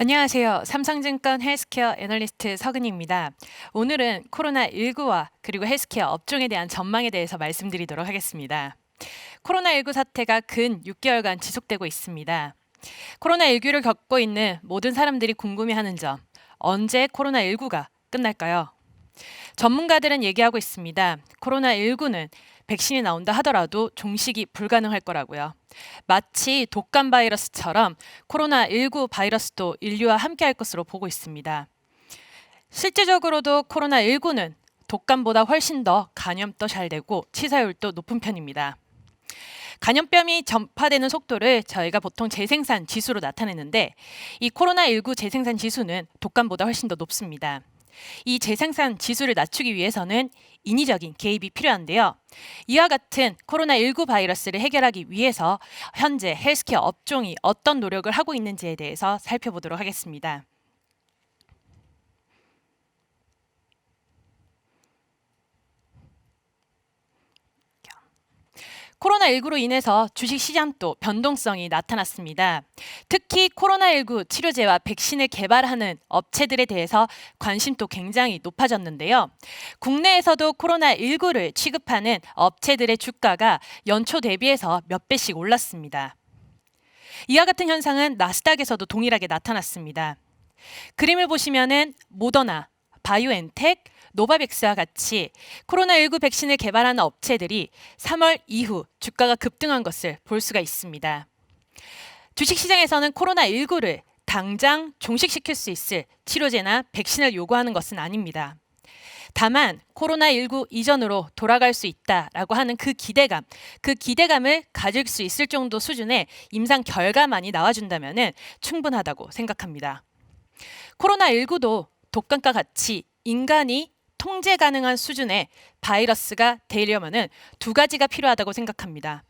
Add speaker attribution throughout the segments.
Speaker 1: 안녕하세요. 삼성증권 헬스케어 애널리스트 서근희입니다. 오늘은 코로나19와 그리고 헬스케어 업종에 대한 전망에 대해서 말씀드리도록 하겠습니다. 코로나19 사태가 근 6개월간 지속되고 있습니다. 코로나19를 겪고 있는 모든 사람들이 궁금해하는 점, 언제 코로나19가 끝날까요? 전문가들은 얘기하고 있습니다. 코로나19는 백신이 나온다 하더라도 종식이 불가능할 거라고요. 마치 독감 바이러스처럼 코로나19 바이러스도 인류와 함께 할 것으로 보고 있습니다. 실제적으로도 코로나19는 독감보다 훨씬 더 감염도 잘 되고 치사율도 높은 편입니다. 감염병이 전파되는 속도를 저희가 보통 재생산 지수로 나타내는데 이 코로나19 재생산 지수는 독감보다 훨씬 더 높습니다. 이 재생산 지수를 낮추기 위해서는 인위적인 개입이 필요한데요. 이와 같은 코로나19 바이러스를 해결하기 위해서 현재 헬스케어 업종이 어떤 노력을 하고 있는지에 대해서 살펴보도록 하겠습니다. 코로나19로 인해서 주식 시장도 변동성이 나타났습니다. 특히 코로나19 치료제와 백신을 개발하는 업체들에 대해서 관심도 굉장히 높아졌는데요. 국내에서도 코로나19를 취급하는 업체들의 주가가 연초 대비해서 몇 배씩 올랐습니다. 이와 같은 현상은 나스닥에서도 동일하게 나타났습니다. 그림을 보시면은 모더나, 바이오엔텍, 노바백스와 같이 코로나19 백신을 개발하는 업체들이 3월 이후 주가가 급등한 것을 볼 수가 있습니다. 주식시장에서는 코로나19를 당장 종식시킬 수 있을 치료제나 백신을 요구하는 것은 아닙니다. 다만 코로나19 이전으로 돌아갈 수 있다라고 하는 그 기대감, 그 기대감을 가질 수 있을 정도 수준의 임상 결과만이 나와준다면 충분하다고 생각합니다. 코로나19도 독감과 같이 인간이 통제 가능한 수준의 바이러스가 되려면은 두 가지가 필요하다고 생각합니다.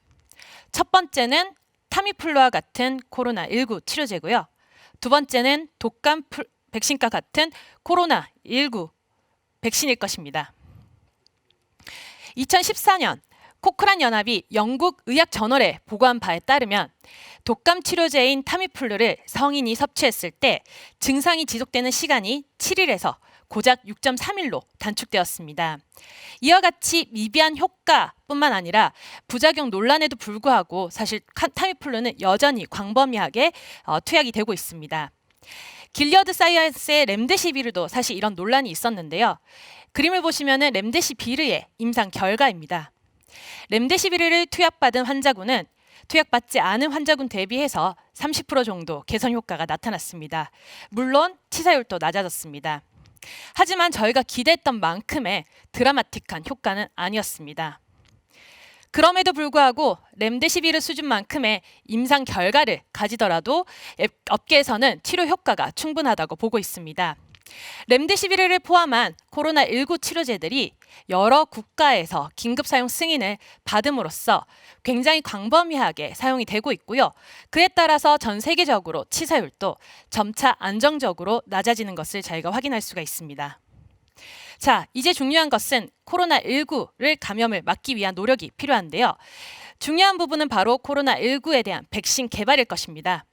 Speaker 1: 첫 번째는 타미플루와 같은 코로나19 치료제고요. 두 번째는 독감 백신과 같은 코로나19 백신일 것입니다. 2014년 코크란 연합이 영국 의학 저널에 보고한 바에 따르면 독감 치료제인 타미플루를 성인이 섭취했을 때 증상이 지속되는 시간이 7일에서 고작 6.3일로 단축되었습니다. 이와 같이 미비한 효과뿐만 아니라 부작용 논란에도 불구하고 사실 타미플루는 여전히 광범위하게 어, 투약이 되고 있습니다. 길리어드 사이언스의 렘데시비르도 사실 이런 논란이 있었는데요. 그림을 보시면은 렘데시비르의 임상 결과입니다. 렘데시비르를 투약받은 환자군은 투약받지 않은 환자군 대비해서 30% 정도 개선 효과가 나타났습니다. 물론 치사율도 낮아졌습니다. 하지만 저희가 기대했던 만큼의 드라마틱한 효과는 아니었습니다. 그럼에도 불구하고 렘데시비르 수준만큼의 임상 결과를 가지더라도 업계에서는 치료 효과가 충분하다고 보고 있습니다. 렘데시비르를 포함한 코로나19 치료제들이 여러 국가에서 긴급 사용 승인을 받음으로써 굉장히 광범위하게 사용이 되고 있고요. 그에 따라서 전 세계적으로 치사율도 점차 안정적으로 낮아지는 것을 저희가 확인할 수가 있습니다. 자, 이제 중요한 것은 코로나19를 감염을 막기 위한 노력이 필요한데요. 중요한 부분은 바로 코로나19에 대한 백신 개발일 것입니다.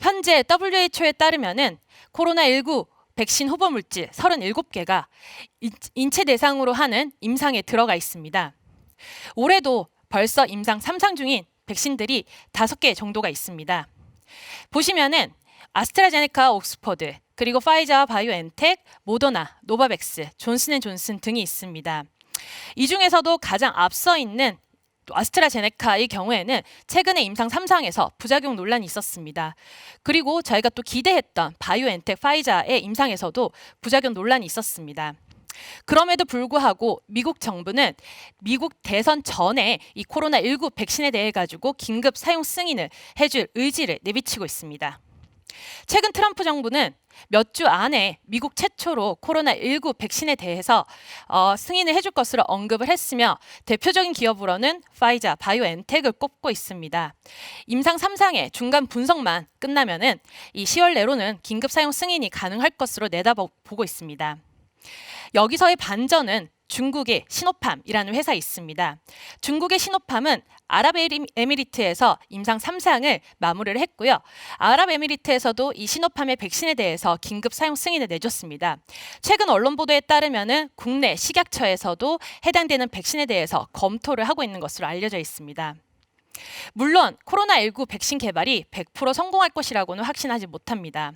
Speaker 1: 현재 WHO에 따르면은 코로나19 백신 후보 물질 37개가 인체 대상으로 하는 임상에 들어가 있습니다. 올해도 벌써 임상 3상 중인 백신들이 5개 정도가 있습니다. 보시면은 아스트라제네카, 옥스퍼드, 그리고 파이자와 바이오엔텍, 모더나, 노바백스, 존슨앤존슨 등이 있습니다. 이 중에서도 가장 앞서 있는 아스트라제네카의 경우에는 최근에 임상 3상에서 부작용 논란이 있었습니다. 그리고 저희가 또 기대했던 바이오엔텍 파이자의 임상에서도 부작용 논란이 있었습니다. 그럼에도 불구하고 미국 정부는 미국 대선 전에 이 코로나19 백신에 대해 가지고 긴급 사용 승인을 해줄 의지를 내비치고 있습니다. 최근 트럼프 정부는 몇 주 안에 미국 최초로 코로나19 백신에 대해서 어, 승인을 해줄 것으로 언급을 했으며 대표적인 기업으로는 파이자, 바이오엔텍을 꼽고 있습니다. 임상 3상의 중간 분석만 끝나면은 이 10월 내로는 긴급 사용 승인이 가능할 것으로 내다보고 있습니다. 여기서의 반전은 중국의 시노팜이라는 회사 있습니다. 중국의 시노팜은 아랍에미리트에서 임상 3상을 마무리를 했고요. 아랍에미리트에서도 이 시노팜의 백신에 대해서 긴급 사용 승인을 내줬습니다. 최근 언론 보도에 따르면은 국내 식약처에서도 해당되는 백신에 대해서 검토를 하고 있는 것으로 알려져 있습니다. 물론 코로나19 백신 개발이 100% 성공할 것이라고는 확신하지 못합니다.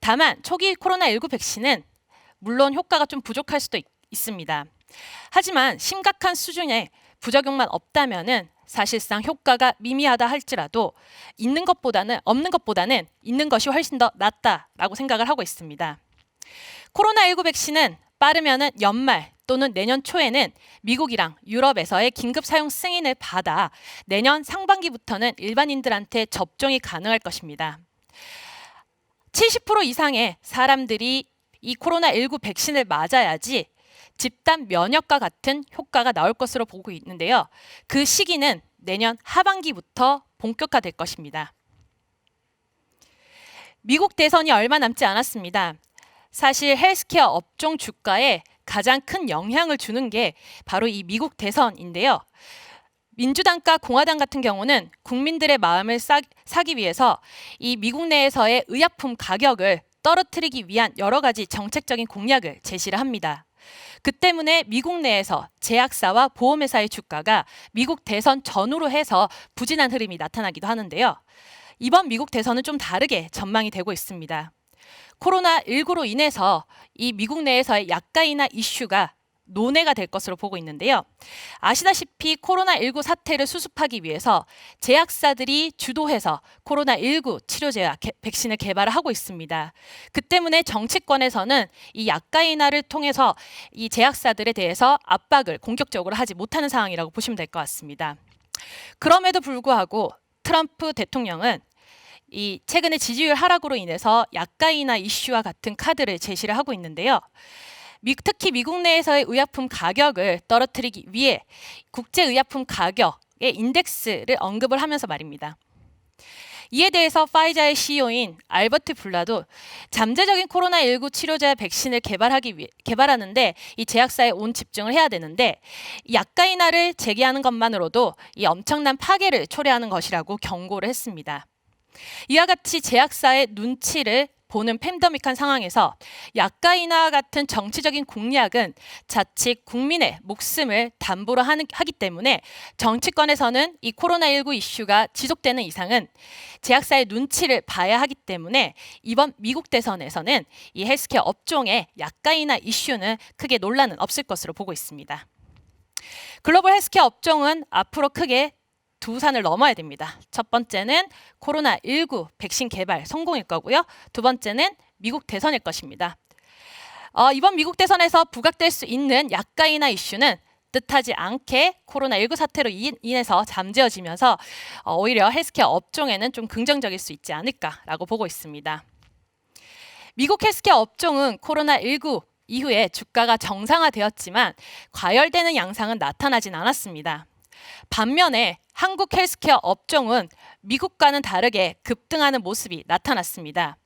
Speaker 1: 다만 초기 코로나19 백신은 물론 효과가 좀 부족할 수도 있, 있습니다. 하지만 심각한 수준의 부작용만 없다면은 사실상 효과가 미미하다 할지라도 있는 것보다는 없는 것보다는 있는 것이 훨씬 더 낫다라고 생각을 하고 있습니다. 코로나19 백신은 빠르면은 연말 또는 내년 초에는 미국이랑 유럽에서의 긴급 사용 승인을 받아 내년 상반기부터는 일반인들한테 접종이 가능할 것입니다. 70% 이상의 사람들이 이 코로나19 백신을 맞아야지 집단 면역과 같은 효과가 나올 것으로 보고 있는데요. 그 시기는 내년 하반기부터 본격화될 것입니다. 미국 대선이 얼마 남지 않았습니다. 사실 헬스케어 업종 주가에 가장 큰 영향을 주는 게 바로 이 미국 대선인데요. 민주당과 공화당 같은 경우는 국민들의 마음을 사, 사기 위해서 이 미국 내에서의 의약품 가격을 떨어뜨리기 위한 여러 가지 정책적인 공약을 제시를 합니다. 그 때문에 미국 내에서 제약사와 보험회사의 주가가 미국 대선 전후로 해서 부진한 흐름이 나타나기도 하는데요. 이번 미국 대선은 좀 다르게 전망이 되고 있습니다. 코로나19로 인해서 이 미국 내에서의 약가이나 이슈가 논의가 될 것으로 보고 있는데요. 아시다시피 코로나19 사태를 수습하기 위해서 제약사들이 주도해서 코로나19 치료제와 개, 백신을 개발을 하고 있습니다. 그 때문에 정치권에서는 이 약가인화를 통해서 이 제약사들에 대해서 압박을 공격적으로 하지 못하는 상황이라고 보시면 될 것 같습니다. 그럼에도 불구하고 트럼프 대통령은 이 최근의 지지율 하락으로 인해서 약가이나 이슈와 같은 카드를 제시를 하고 있는데요. 특히 미국 내에서의 의약품 가격을 떨어뜨리기 위해 국제 의약품 가격의 인덱스를 언급을 하면서 말입니다. 이에 대해서 파이자의 CEO인 알버트 블라도 잠재적인 코로나19 치료제 백신을 개발하기 위해 개발하는데 이 제약사에 온 집중을 해야 되는데 약가인화를 제기하는 것만으로도 이 엄청난 파괴를 초래하는 것이라고 경고를 했습니다. 이와 같이 제약사의 눈치를 보는 팬데믹한 상황에서 약가인화 같은 정치적인 공약은 자칫 국민의 목숨을 담보로 하는, 하기 때문에 정치권에서는 이 코로나19 이슈가 지속되는 이상은 제약사의 눈치를 봐야 하기 때문에 이번 미국 대선에서는 이 헬스케어 업종의 약가인화 이슈는 크게 논란은 없을 것으로 보고 있습니다. 글로벌 헬스케어 업종은 앞으로 크게 두 산을 넘어야 됩니다. 첫 번째는 코로나19 백신 개발 성공일 거고요. 두 번째는 미국 대선일 것입니다. 어, 이번 미국 대선에서 부각될 수 있는 약가이나 이슈는 뜻하지 않게 코로나19 사태로 인해서 잠재워지면서 어, 오히려 헬스케어 업종에는 좀 긍정적일 수 있지 않을까라고 보고 있습니다. 미국 헬스케어 업종은 코로나19 이후에 주가가 정상화되었지만 과열되는 양상은 나타나진 않았습니다. 반면에 한국 헬스케어 업종은 미국과는 다르게 급등하는 모습이 나타났습니다.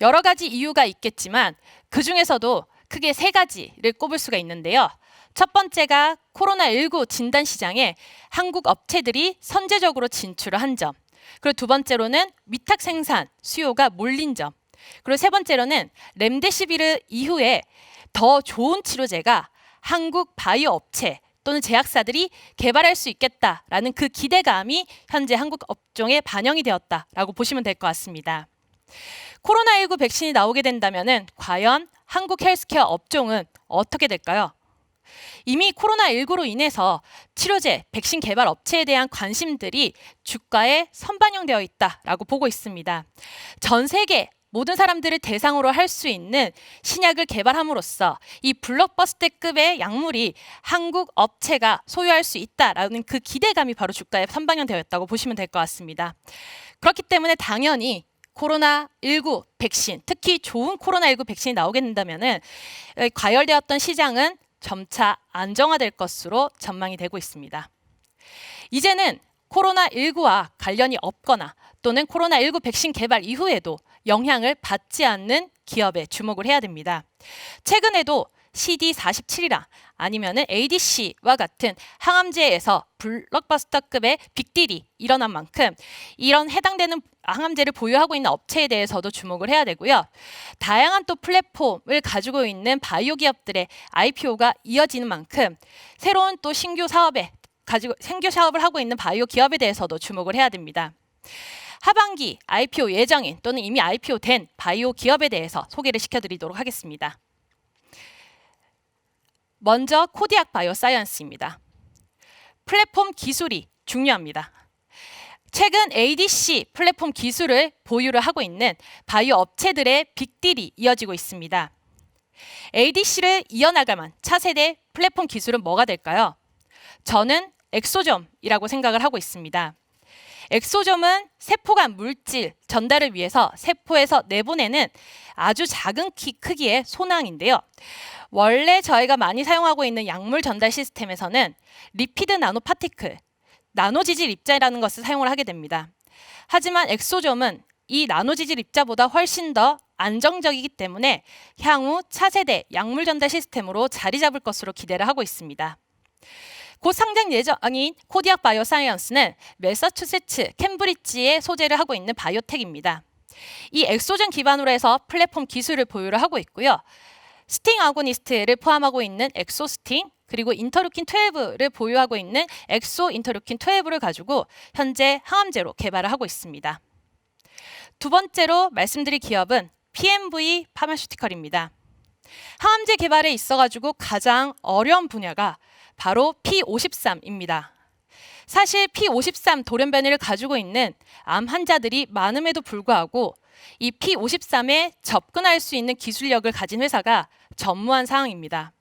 Speaker 1: 여러 가지 이유가 있겠지만 그 중에서도 크게 세 가지를 꼽을 수가 있는데요. 첫 번째가 코로나19 진단 시장에 한국 업체들이 선제적으로 진출을 한 점. 그리고 두 번째로는 위탁 생산 수요가 몰린 점. 그리고 세 번째로는 렘데시비르 이후에 더 좋은 치료제가 한국 바이오 업체 또는 제약사들이 개발할 수 있겠다라는 그 기대감이 현재 한국 업종에 반영이 되었다라고 보시면 될 것 같습니다. 코로나19 백신이 나오게 된다면 과연 한국 헬스케어 업종은 어떻게 될까요? 이미 코로나19로 인해서 치료제, 백신 개발 업체에 대한 관심들이 주가에 선반영되어 있다라고 보고 있습니다. 전 세계 모든 사람들을 대상으로 할 수 있는 신약을 개발함으로써 이 블록버스터급의 약물이 한국 업체가 소유할 수 있다라는 그 기대감이 바로 주가에 선방영되어 있다고 보시면 될 것 같습니다. 그렇기 때문에 당연히 코로나19 백신, 특히 좋은 코로나19 백신이 나오게 된다면은 과열되었던 시장은 점차 안정화될 것으로 전망이 되고 있습니다. 이제는 코로나19와 관련이 없거나 또는 코로나19 백신 개발 이후에도 영향을 받지 않는 기업에 주목을 해야 됩니다. 최근에도 CD47이라 아니면은 ADC와 같은 항암제에서 블록버스터급의 빅딜이 일어난 만큼 이런 해당되는 항암제를 보유하고 있는 업체에 대해서도 주목을 해야 되고요. 다양한 또 플랫폼을 가지고 있는 바이오 기업들의 IPO가 이어지는 만큼 새로운 또 신규 사업에 가지고 신규 사업을 하고 있는 바이오 기업에 대해서도 주목을 해야 됩니다. 하반기 IPO 예정인 또는 이미 IPO 된 바이오 기업에 대해서 소개를 시켜드리도록 하겠습니다. 먼저 코디악 바이오 사이언스입니다. 플랫폼 기술이 중요합니다. 최근 ADC 플랫폼 기술을 보유를 하고 있는 바이오 업체들의 빅딜이 이어지고 있습니다. ADC를 이어나가만 차세대 플랫폼 기술은 뭐가 될까요? 저는 엑소점이라고 생각을 하고 있습니다. 엑소점은 세포간 물질 전달을 위해서 세포에서 내보내는 아주 작은 키 크기의 소낭인데요. 원래 저희가 많이 사용하고 있는 약물 전달 시스템에서는 리피드 나노 파티클, 나노 지질 입자라는 것을 사용을 하게 됩니다. 하지만 엑소점은 이 나노 지질 입자보다 훨씬 더 안정적이기 때문에 향후 차세대 약물 전달 시스템으로 자리 잡을 것으로 기대를 하고 있습니다. 곧 상장 예정인 코디악 바이오사이언스는 매사추세츠 캠브리지에 소재를 하고 있는 바이오텍입니다. 이 엑소전 기반으로 해서 플랫폼 기술을 보유를 하고 있고요. 스팅 아고니스트를 포함하고 있는 엑소스팅 그리고 인터루킨 12를 보유하고 있는 엑소 인터루킨 12를 가지고 현재 항암제로 개발을 하고 있습니다. 두 번째로 말씀드릴 기업은 PMV 파마슈티컬입니다. 항암제 개발에 있어 가지고 가장 어려운 분야가 바로 P53입니다. 사실 P53 돌연변이를 가지고 있는 암 환자들이 많음에도 불구하고 이 P53에 접근할 수 있는 기술력을 가진 회사가 전무한 상황입니다.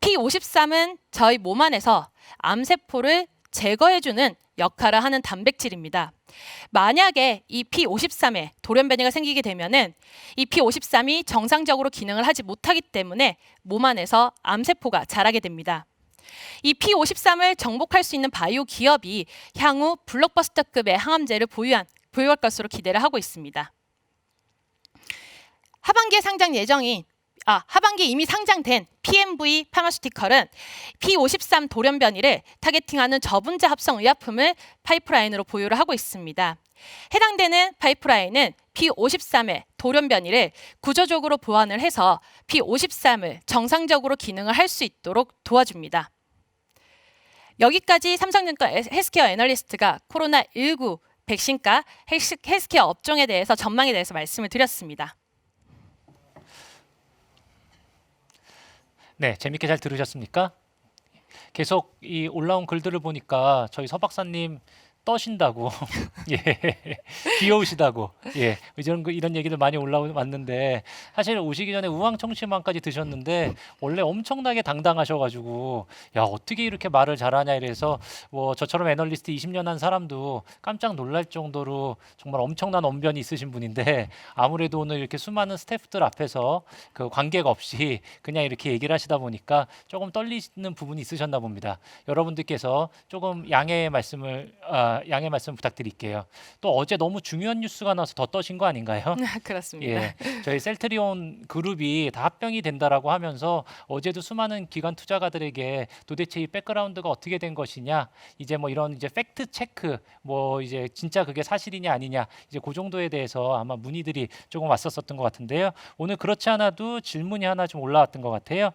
Speaker 1: P53은 저희 몸 안에서 암세포를 제거해주는 역할을 하는 단백질입니다. 만약에 이 P53에 돌연변이가 생기게 되면은 이 P53이 정상적으로 기능을 하지 못하기 때문에 몸 안에서 암세포가 자라게 됩니다. 이 P53을 정복할 수 있는 바이오 기업이 향후 블록버스터급의 항암제를 보유한 보유할 것으로 기대를 하고 있습니다. 하반기에 상장 예정인 아, 하반기에 이미 상장된 PMV 파마슈티컬은 P53 돌연변이를 타겟팅하는 저분자 합성 의약품을 파이프라인으로 보유를 하고 있습니다. 해당되는 파이프라인은 P53의 돌연변이를 구조적으로 보완을 해서 P53을 정상적으로 기능을 할 수 있도록 도와줍니다. 여기까지 삼성증권 헬스케어 애널리스트가 코로나19 백신과 헬스- 헬스케어 업종에 대해서 전망에 대해서 말씀을 드렸습니다.
Speaker 2: 네, 재밌게 잘 들으셨습니까? 계속 이 올라온 글들을 보니까 저희 서 박사님 떠신다고, 예, 귀여우시다고, 예, 이런 거- 이런 얘기들 많이 올라왔는데 사실 오시기 전에 우황청심환까지 드셨는데 원래 엄청나게 당당하셔가지고 야 어떻게 이렇게 말을 잘하냐 이래서 뭐 저처럼 애널리스트 20년 한 사람도 깜짝 놀랄 정도로 정말 엄청난 언변이 있으신 분인데 아무래도 오늘 이렇게 수많은 스태프들 앞에서 그 관계가 없이 그냥 이렇게 얘기를 하시다 보니까 조금 떨리는 부분이 있으셨나 봅니다. 여러분들께서 조금 양해의 말씀을 아, 양해 말씀 부탁드릴게요. 또 어제 너무 중요한 뉴스가 나와서 더 떠신 거 아닌가요?
Speaker 1: 그렇습니다.
Speaker 2: 예, 저희 셀트리온 그룹이 다 합병이 된다라고 하면서 어제도 수많은 기관 투자가들에게 도대체 이 백그라운드가 어떻게 된 것이냐, 이제 뭐 이런 이제 팩트 체크, 뭐 이제 진짜 그게 사실이냐 아니냐, 이제 그 정도에 대해서 아마 문의들이 조금 왔었었던 것 같은데요. 오늘 그렇지 않아도 질문이 하나 좀 올라왔던 것 같아요.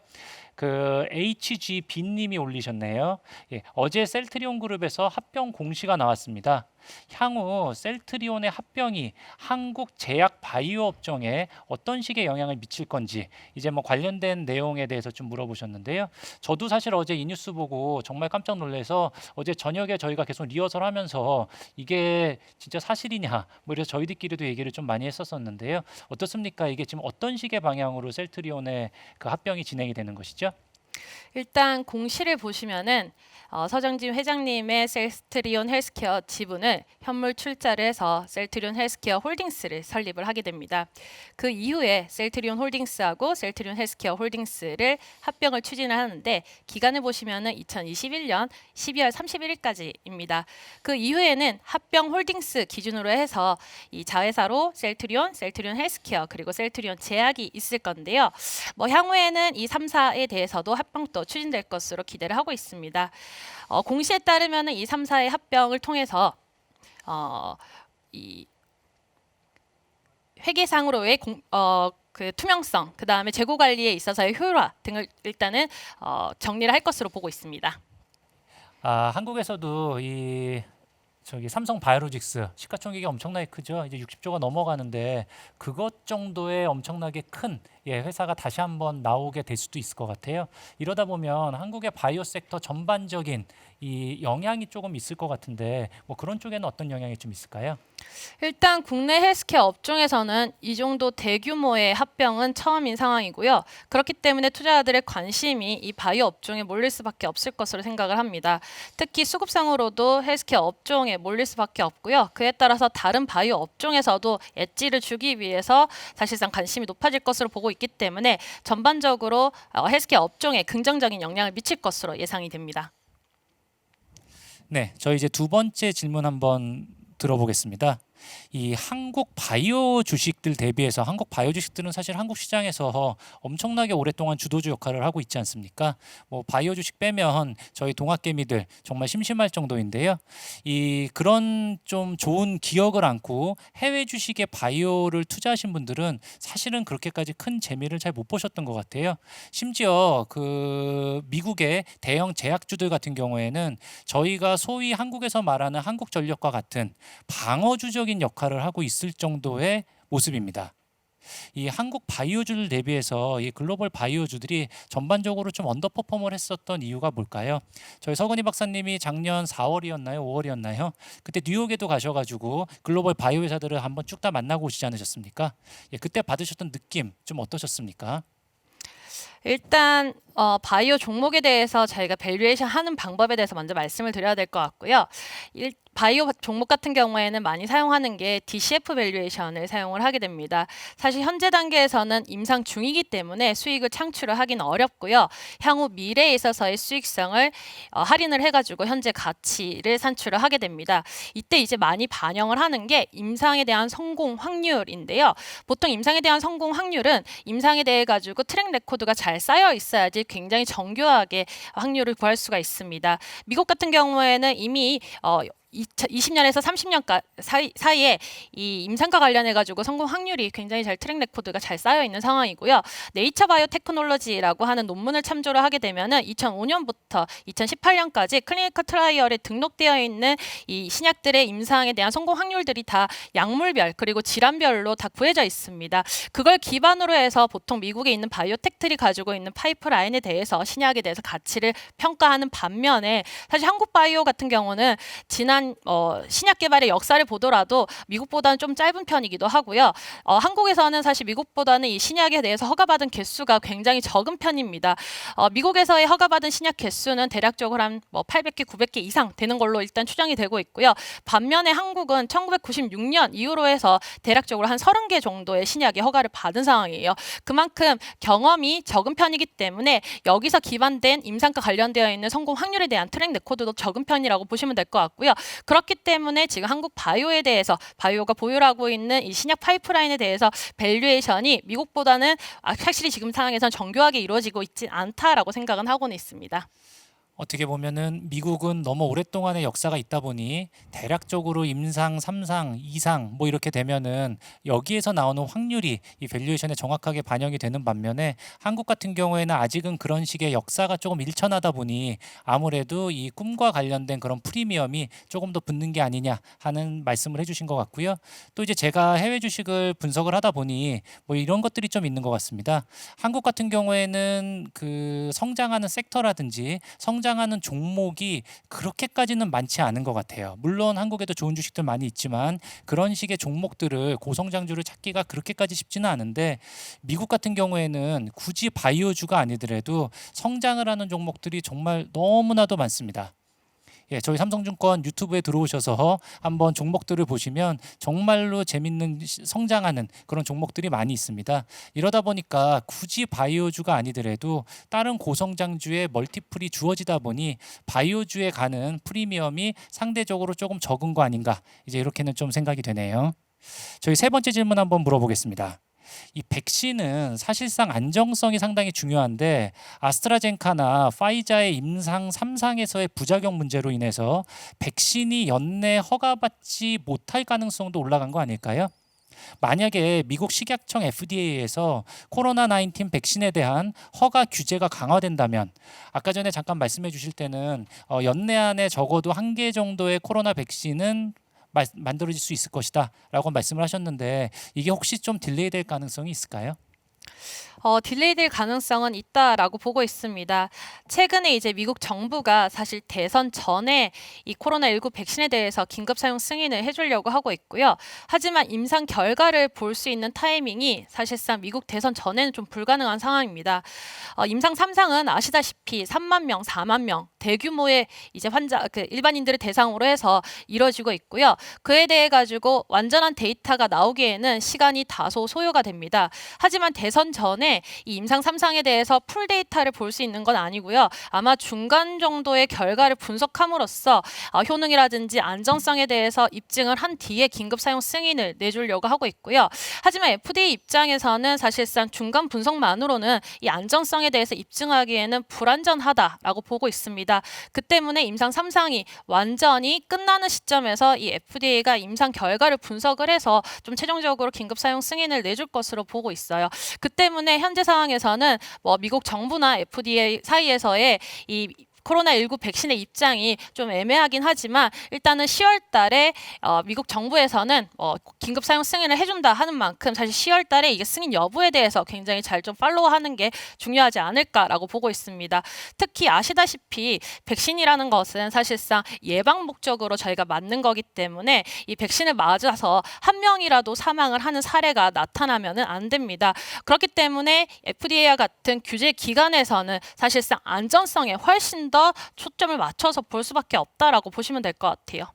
Speaker 2: 그 HGB님이 올리셨네요. 예, 어제 셀트리온 그룹에서 합병 공시가 나왔습니다. 향후 셀트리온의 합병이 한국 제약 바이오 업종에 어떤 식의 영향을 미칠 건지 이제 뭐 관련된 내용에 대해서 좀 물어보셨는데요. 저도 사실 어제 이 뉴스 보고 정말 깜짝 놀라서 어제 저녁에 저희가 계속 리허설 하면서 이게 진짜 사실이냐 뭐 이래서 저희들끼리도 얘기를 좀 많이 했었었는데요. 어떻습니까? 이게 지금 어떤 식의 방향으로 셀트리온의 그 합병이 진행이 되는 것이죠?
Speaker 1: 일단 공시를 보시면은 어, 서정진 회장님의 셀트리온 헬스케어 지분을 현물 출자를 해서 셀트리온 헬스케어 홀딩스를 설립을 하게 됩니다. 그 이후에 셀트리온 홀딩스하고 셀트리온 헬스케어 홀딩스를 합병을 추진을 하는데 기간을 보시면은 2021년 12월 31일까지입니다. 그 이후에는 합병 홀딩스 기준으로 해서 이 자회사로 셀트리온, 셀트리온 헬스케어 그리고 셀트리온 제약이 있을 건데요. 뭐 향후에는 이 3사에 대해서도 합병도 추진될 것으로 기대를 하고 있습니다. 어, 공시에 따르면은 이 3사의 합병을 통해서 어, 이 회계상으로의 공, 어, 그 투명성, 그 다음에 재고 관리에 있어서의 효율화 등을 일단은 어, 정리를 할 것으로 보고 있습니다.
Speaker 2: 아, 한국에서도 이 저기 삼성 바이오로직스 시가총액이 엄청나게 크죠. 이제 60조가 넘어가는데 그것 정도의 엄청나게 큰 예, 회사가 다시 한번 나오게 될 수도 있을 것 같아요. 이러다 보면 한국의 바이오 섹터 전반적인 이 영향이 조금 있을 것 같은데 뭐 그런 쪽에는 어떤 영향이 좀 있을까요?
Speaker 1: 일단 국내 헬스케어 업종에서는 이 정도 대규모의 합병은 처음인 상황이고요. 그렇기 때문에 투자자들의 관심이 이 바이오 업종에 몰릴 수밖에 없을 것으로 생각을 합니다. 특히 수급상으로도 헬스케어 업종에 몰릴 수밖에 없고요. 그에 따라서 다른 바이오 업종에서도 엣지를 주기 위해서 사실상 관심이 높아질 것으로 보고 있기 때문에 전반적으로 어, 헬스케어 업종에 긍정적인 영향을 미칠 것으로 예상이 됩니다.
Speaker 2: 네, 저희 이제 두 번째 질문 한번 들어보겠습니다. 이 한국 바이오 주식들 대비해서 한국 바이오 주식들은 사실 한국 시장에서 엄청나게 오랫동안 주도주 역할을 하고 있지 않습니까? 뭐 바이오 주식 빼면 저희 동학개미들 정말 심심할 정도인데요. 이 그런 좀 좋은 기억을 안고 해외 주식에 바이오를 투자하신 분들은 사실은 그렇게까지 큰 재미를 잘 못 보셨던 것 같아요. 심지어 그 미국의 대형 제약주들 같은 경우에는 저희가 소위 한국에서 말하는 한국전력과 같은 방어주적인 역할을 하고 있을 정도의 모습입니다. 이 한국 바이오주를 대비해서 이 글로벌 바이오주들이 전반적으로 좀 언더퍼폼을 했었던 이유가 뭘까요? 저희 서건희 박사님이 작년 4월이었나요? 5월이었나요? 그때 뉴욕에도 가셔가지고 글로벌 바이오 회사들을 한번 쭉 다 만나고 오시지 않으셨습니까? 예, 그때 받으셨던 느낌 좀 어떠셨습니까?
Speaker 1: 일단 어, 바이오 종목에 대해서 저희가 밸류에이션 하는 방법에 대해서 먼저 말씀을 드려야 될 것 같고요. 일, 바이오 종목 같은 경우에는 많이 사용하는 게 DCF 밸류에이션을 사용을 하게 됩니다. 사실 현재 단계에서는 임상 중이기 때문에 수익을 창출을 하기는 어렵고요. 향후 미래에 있어서의 수익성을 어, 할인을 해가지고 현재 가치를 산출을 하게 됩니다. 이때 이제 많이 반영을 하는 게 임상에 대한 성공 확률인데요. 보통 임상에 대한 성공 확률은 임상에 대해 가지고 트랙 레코드가 잘 쌓여 있어야지 굉장히 정교하게 확률을 구할 수가 있습니다. 미국 같은 경우에는 이미 어, 20년에서 30년 사이, 사이에 이 임상과 관련해 가지고 성공 확률이 굉장히 잘 트랙 레코드가 잘 쌓여 있는 상황이고요. 네이처 바이오 테크놀로지라고 하는 논문을 참조를 하게 되면은 2005년부터 2018년까지 클리니컬 트라이얼에 등록되어 있는 이 신약들의 임상에 대한 성공 확률들이 다 약물별 그리고 질환별로 다 구해져 있습니다. 그걸 기반으로 해서 보통 미국에 있는 바이오텍들이 가지고 있는 파이프라인에 대해서 신약에 대해서 가치를 평가하는 반면에 사실 한국 바이오 같은 경우는 지난 어, 신약 개발의 역사를 보더라도 미국보다는 좀 짧은 편이기도 하고요. 어, 한국에서는 사실 미국보다는 이 신약에 대해서 허가받은 개수가 굉장히 적은 편입니다. 어, 미국에서의 허가받은 신약 개수는 대략적으로 한 뭐 800개, 900개 이상 되는 걸로 일단 추정이 되고 있고요. 반면에 한국은 1996년 이후로 해서 대략적으로 한 30개 정도의 신약의 허가를 받은 상황이에요. 그만큼 경험이 적은 편이기 때문에 여기서 기반된 임상과 관련되어 있는 성공 확률에 대한 트랙 레코드도 적은 편이라고 보시면 될 것 같고요. 그렇기 때문에 지금 한국 바이오에 대해서 바이오가 보유하고 있는 이 신약 파이프라인에 대해서 밸류에이션이 미국보다는 아, 확실히 지금 상황에서는 정교하게 이루어지고 있지 않다라고 생각은 하고는 있습니다.
Speaker 2: 어떻게 보면은 미국은 너무 오랫동안의 역사가 있다 보니 대략적으로 임상, 삼상, 이상 뭐 이렇게 되면은 여기에서 나오는 확률이 이 밸류에이션에 정확하게 반영이 되는 반면에 한국 같은 경우에는 아직은 그런 식의 역사가 조금 일천하다 보니 아무래도 이 꿈과 관련된 그런 프리미엄이 조금 더 붙는 게 아니냐 하는 말씀을 해주신 것 같고요. 또 이제 제가 해외 주식을 분석을 하다 보니 뭐 이런 것들이 좀 있는 것 같습니다. 한국 같은 경우에는 그 성장하는 섹터라든지 성 성장하는 종목이 그렇게까지는 많지 않은 것 같아요. 물론 한국에도 좋은 주식들 많이 있지만 그런 식의 종목들을 고성장주를 찾기가 그렇게까지 쉽지는 않은데 미국 같은 경우에는 굳이 바이오주가 아니더라도 성장을 하는 종목들이 정말 너무나도 많습니다. 예, 저희 삼성증권 유튜브에 들어오셔서 한번 종목들을 보시면 정말로 재밌는 시- 성장하는 그런 종목들이 많이 있습니다. 이러다 보니까 굳이 바이오주가 아니더라도 다른 고성장주의 멀티플이 주어지다 보니 바이오주에 가는 프리미엄이 상대적으로 조금 적은 거 아닌가 이제 이렇게는 좀 생각이 되네요. 저희 세 번째 질문 한번 물어보겠습니다. 이 백신은 사실상 안정성이 상당히 중요한데 아스트라젠카나 파이자의 임상 3상에서의 부작용 문제로 인해서 백신이 연내 허가받지 못할 가능성도 올라간 거 아닐까요? 만약에 미국 식약청 FDA에서 코로나 19 백신에 대한 허가 규제가 강화된다면 아까 전에 잠깐 말씀해 주실 때는 어, 연내 안에 적어도 한 개 정도의 코로나 백신은 마- 만들어질 수 있을 것이다 라고 말씀을 하셨는데 이게 혹시 좀 딜레이 될 가능성이 있을까요?
Speaker 1: 어, 딜레이될 가능성은 있다라고 보고 있습니다. 최근에 이제 미국 정부가 사실 대선 전에 이 코로나19 백신에 대해서 긴급 사용 승인을 해주려고 하고 있고요. 하지만 임상 결과를 볼 수 있는 타이밍이 사실상 미국 대선 전에는 좀 불가능한 상황입니다. 어, 임상 3상은 아시다시피 3만 명, 4만 명 대규모의 이제 환자 그 일반인들을 대상으로 해서 이루어지고 있고요. 그에 대해 가지고 완전한 데이터가 나오기에는 시간이 다소 소요가 됩니다. 하지만 대선 전에 이 임상 3상에 대해서 풀 데이터를 볼 수 있는 건 아니고요. 아마 중간 정도의 결과를 분석함으로써 어, 효능이라든지 안정성에 대해서 입증을 한 뒤에 긴급 사용 승인을 내주려고 하고 있고요. 하지만 FDA 입장에서는 사실상 중간 분석만으로는 이 안정성에 대해서 입증하기에는 불안전하다라고 보고 있습니다. 그 때문에 임상 3상이 완전히 끝나는 시점에서 이 FDA가 임상 결과를 분석을 해서 좀 최종적으로 긴급 사용 승인을 내줄 것으로 보고 있어요. 그 때문에 현재 상황에서는 뭐 미국 정부나 FDA 사이에서의 이 코로나19 백신의 입장이 좀 애매하긴 하지만 일단은 10월 달에 어, 미국 정부에서는 어, 긴급 사용 승인을 해준다 하는 만큼 사실 10월 달에 이게 승인 여부에 대해서 굉장히 잘 좀 팔로우하는 게 중요하지 않을까라고 보고 있습니다. 특히 아시다시피 백신이라는 것은 사실상 예방 목적으로 저희가 맞는 거기 때문에 이 백신을 맞아서 한 명이라도 사망을 하는 사례가 나타나면은 안 됩니다. 그렇기 때문에 FDA와 같은 규제 기관에서는 사실상 안전성에 훨씬 더 초점을 맞춰서 볼 수밖에 없다라고 보시면 될 것 같아요.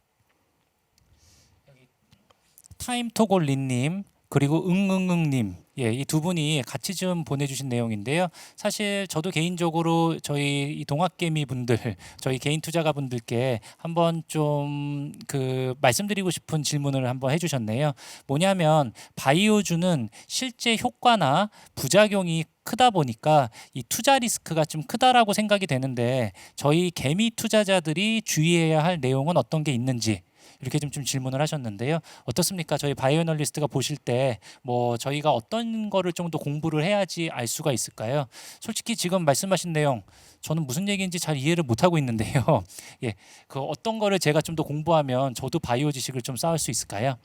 Speaker 2: 타임 토골리님 그리고 응응응님 예, 이 두 분이 같이 좀 보내주신 내용인데요. 사실 저도 개인적으로 저희 이 동학개미 분들, 저희 개인 투자가 분들께 한번 좀 그 말씀드리고 싶은 질문을 한번 해주셨네요. 뭐냐면 바이오주는 실제 효과나 부작용이 크다 보니까 이 투자 리스크가 좀 크다라고 생각이 되는데 저희 개미 투자자들이 주의해야 할 내용은 어떤 게 있는지 이렇게 좀, 좀 질문을 하셨는데요. 어떻습니까? 저희 바이오널리스트가 보실 때 뭐 저희가 어떤 거를 좀 더 공부를 해야지 알 수가 있을까요? 솔직히 지금 말씀하신 내용 저는 무슨 얘기인지 잘 이해를 못 하고 있는데요. 예, 그 어떤 거를 제가 좀 더 공부하면 저도 바이오 지식을 좀 쌓을 수 있을까요?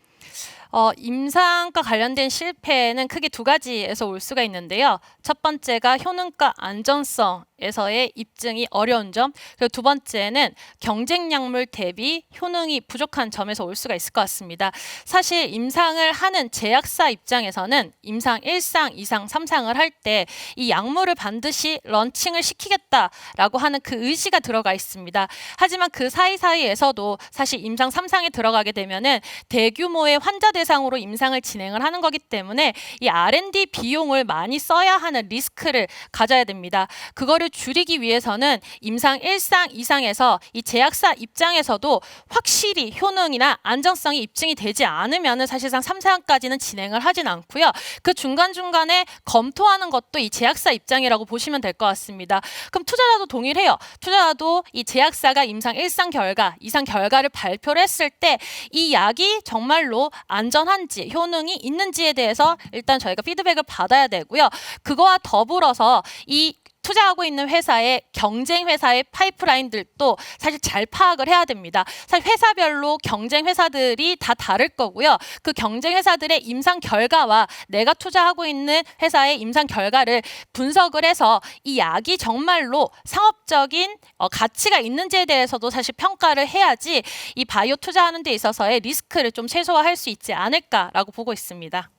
Speaker 1: 어, 임상과 관련된 실패는 크게 두 가지에서 올 수가 있는데요. 첫 번째가 효능과 안전성에서의 입증이 어려운 점, 그리고 두 번째는 경쟁 약물 대비 효능이 부족한 점에서 올 수가 있을 것 같습니다. 사실 임상을 하는 제약사 입장에서는 임상 1상, 2상, 3상을 할 때 이 약물을 반드시 런칭을 시키겠다라고 하는 그 의지가 들어가 있습니다. 하지만 그 사이사이에서도 사실 임상 3상에 들어가게 되면은 대규모의 환자 대상으로 임상을 진행을 하는 거기 때문에 이 R&D 비용을 많이 써야 하는 리스크를 가져야 됩니다. 그거를 줄이기 위해서는 임상 1상, 2상에서 이 제약사 입장에서도 확실히 효능이나 안정성이 입증이 되지 않으면은 사실상 3상까지는 진행을 하진 않고요. 그 중간중간에 검토하는 것도 이 제약사 입장이라고 보시면 될 것 같습니다. 그럼 투자자도 동일해요. 투자자도 이 제약사가 임상 1상 결과, 2상 결과를 발표를 했을 때 이 약이 정말로 안 전한지 효능이 있는지에 대해서 일단 저희가 피드백을 받아야 되고요. 그거와 더불어서 이 투자하고 있는 회사의 경쟁 회사의 파이프라인들도 사실 잘 파악을 해야 됩니다. 사실 회사별로 경쟁 회사들이 다 다를 거고요. 그 경쟁 회사들의 임상 결과와 내가 투자하고 있는 회사의 임상 결과를 분석을 해서 이 약이 정말로 상업적인 어, 가치가 있는지에 대해서도 사실 평가를 해야지 이 바이오 투자하는 데 있어서의 리스크를 좀 최소화할 수 있지 않을까라고 보고 있습니다.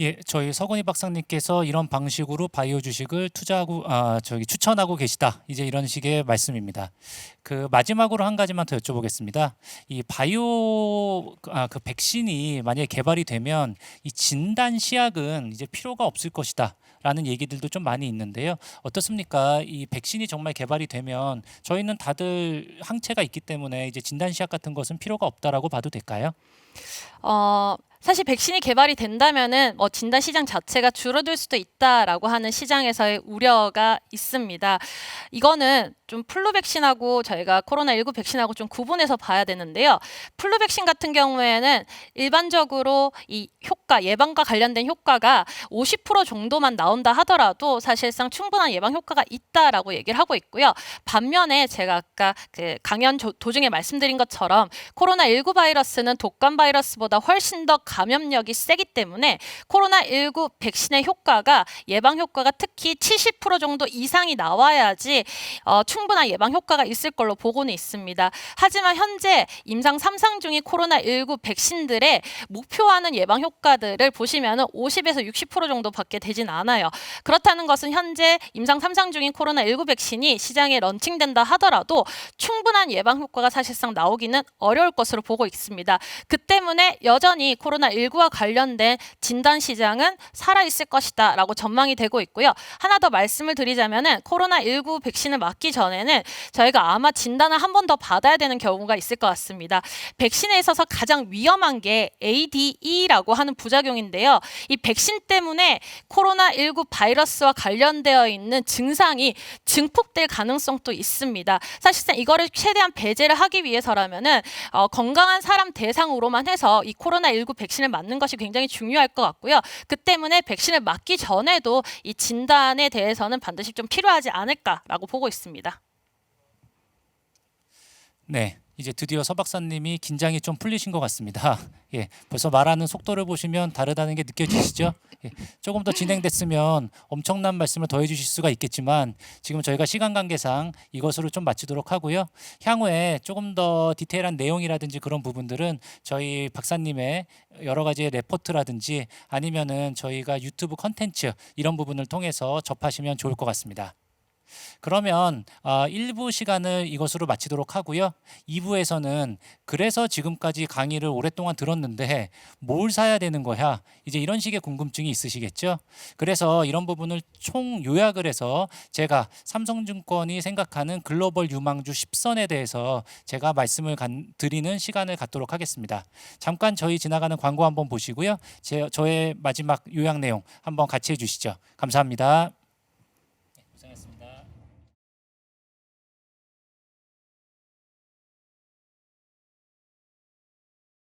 Speaker 2: 예, 저희 서건희 박사님께서 이런 방식으로 바이오 주식을 투자하고 아 저기 추천하고 계시다. 이제 이런 식의 말씀입니다. 그 마지막으로 한 가지만 더 여쭤보겠습니다. 이 바이오 아 그 백신이 만약에 개발이 되면 이 진단 시약은 이제 필요가 없을 것이다. 라는 얘기들도 좀 많이 있는데요. 어떻습니까? 이 백신이 정말 개발이 되면 저희는 다들 항체가 있기 때문에 이제 진단 시약 같은 것은 필요가 없다라고 봐도 될까요?
Speaker 1: 어, 사실 백신이 개발이 된다면은 뭐 진단 시장 자체가 줄어들 수도 있다라고 하는 시장에서의 우려가 있습니다. 이거는 좀 플루 백신하고 저희가 코로나19 백신하고 좀 구분해서 봐야 되는데요. 플루 백신 같은 경우에는 일반적으로 이 효과 예방과 관련된 효과가 50% 정도만 나온다 하더라도 사실상 충분한 예방 효과가 있다라고 얘기를 하고 있고요. 반면에 제가 아까 그 강연 조- 도중에 말씀드린 것처럼 코로나19 바이러스는 독감 바이러스보다 훨씬 더 감염력이 세기 때문에 코로나19 백신의 효과가 예방 효과가 특히 70% 정도 이상이 나와야지 어, 충분한 예방 효과가 있을 걸로 보고는 있습니다. 하지만 현재 임상 3상 중인 코로나19 백신들의 목표하는 예방 효과들을 보시면 은 50에서 60% 정도밖에 되진 않아요. 그렇다는 것은 현재 임상 3상 중인 코로나19 백신이 시장에 런칭된다 하더라도 충분한 예방 효과가 사실상 나오기는 어려울 것으로 보고 있습니다. 그 때문에 여전히 코로나 19와 관련된 진단 시장은 살아 있을 것이다 라고 전망이 되고 있고요. 하나 더 말씀을 드리자면은 코로나19 백신을 맞기 전에는 저희가 아마 진단을 한 번 더 받아야 되는 경우가 있을 것 같습니다. 백신에 있어서 가장 위험한 게 ADE라고 하는 부작용인데요. 이 백신 때문에 코로나19 바이러스와 관련되어 있는 증상이 증폭될 가능성도 있습니다. 사실상 이거를 최대한 배제를 하기 위해서라면은 어, 건강한 사람 대상으로만 해서 이 코로나19 백신을 맞는 것이 굉장히 중요할 것 같고요. 그 때문에 백신을 맞기 전에도 이 진단에 대해서는 반드시 좀 필요하지 않을까라고 보고 있습니다.
Speaker 2: 네, 이제 드디어 서 박사님이 긴장이 좀 풀리신 것 같습니다. 예, 벌써 말하는 속도를 보시면 다르다는 게 느껴지시죠? 예, 조금 더 진행됐으면 엄청난 말씀을 더해 주실 수가 있겠지만 지금 저희가 시간 관계상 이것으로 좀 마치도록 하고요. 향후에 조금 더 디테일한 내용이라든지 그런 부분들은 저희 박사님의 여러 가지 레포트라든지 아니면은 저희가 유튜브 컨텐츠 이런 부분을 통해서 접하시면 좋을 것 같습니다. 그러면 어, 1부 시간을 이것으로 마치도록 하고요. 2부에서는 그래서 지금까지 강의를 오랫동안 들었는데 뭘 사야 되는 거야? 이제 이런 식의 궁금증이 있으시겠죠? 그래서 이런 부분을 총 요약을 해서 제가 삼성증권이 생각하는 글로벌 유망주 10선에 대해서 제가 말씀을 간- 드리는 시간을 갖도록 하겠습니다. 잠깐 저희 지나가는 광고 한번 보시고요. 제, 저의 마지막 요약 내용 한번 같이 해주시죠. 감사합니다.